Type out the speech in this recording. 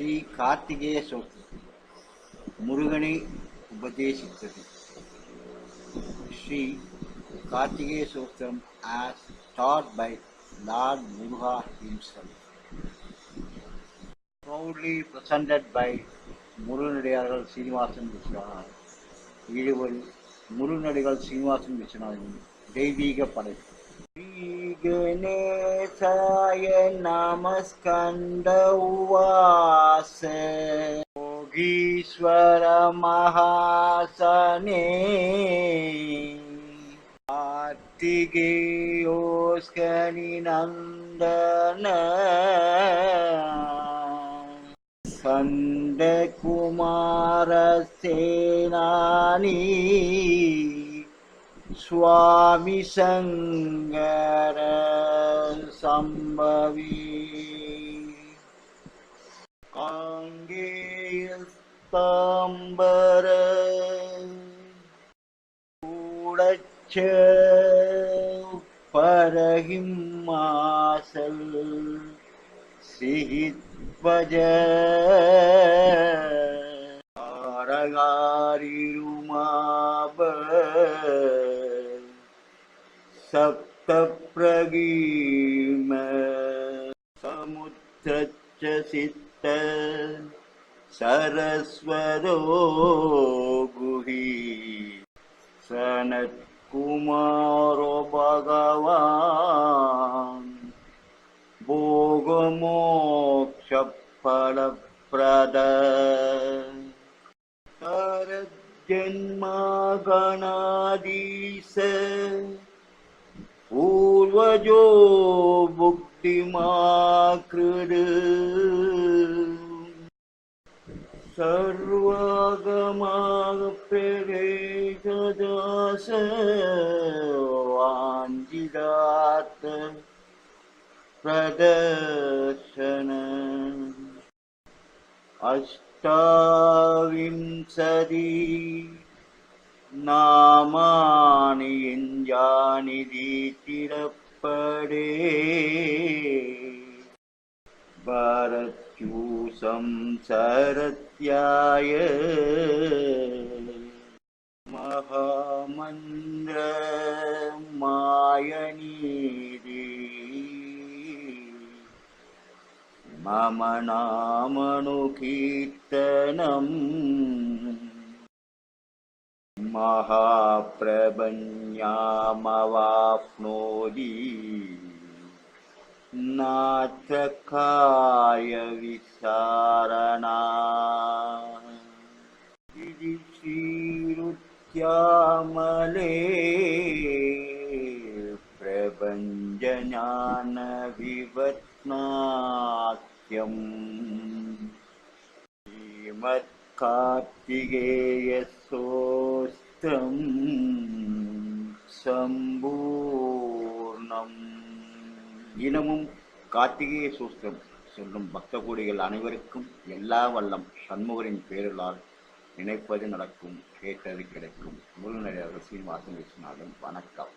ஸ்ரீ கார்த்திகேய சோத்திரத்தில் முருகனை உபதேசித்தது. ஸ்ரீ கார்த்திகேய சோத்திரம் as taught by Lord Muruga himself. Proudly presented by முருகனடியார்கள் சீனிவாசன் விஸ்வநாதன். ஈடுபடி முருகனடிகள் சீனிவாசன் விஸ்வநாதன் தெய்வீக படைப்பு. श्रीगणेशाय नमस्कन्द उवास योगीश्वर महासने कार्तिकेयोस्कनिनन्दन खण्डकुमारसेनानी സ്വാമി ശങ്കര സംഭവി. കാങ്കേയസ്താംബര കൂടച്ച പരഹിമാസൽ സിഹിത്വജ കാരകാരിരുമാബ सप्तप्रगीम समुद्रच्च सित्त सरस्वरो गुहि सनत्कुमारो भगवान् भोगमोक्षफलप्रद सरजन्मगणाधीश पूर्वजो बुक्तिमाकृ सर्वगमा वाञ्जिदात् प्रदर्शन। अष्टाविंशति നാമാണി എഞ്ചാനിതി തിരപ്പടേ. ഭരത്യൂ സംസാരത്യായ മഹാമന്ത്ര മായനീതി മമ നാമണു കീർത്തനം महाप्रबन्यामवाप्नोरी नाथकाय विशारणादिशिरुत्यामले श्रीरुत्यामले विवत्नात्यम् श्रीमत् श्रीमत्कार्तिकेयसोऽस्तम् சம்பூர்ணம் தினமும் கார்த்திகேய சூஸ்திரம் சொல்லும் பக்த கோடிகள் அனைவருக்கும் எல்லா வல்லம் சண்முகரின் பேரலால் நினைப்பது நடக்கும் கேட்டது கிடைக்கும் முருகனடியார்கள் சீனிவாசன் விஸ்வநாதன் வணக்கம்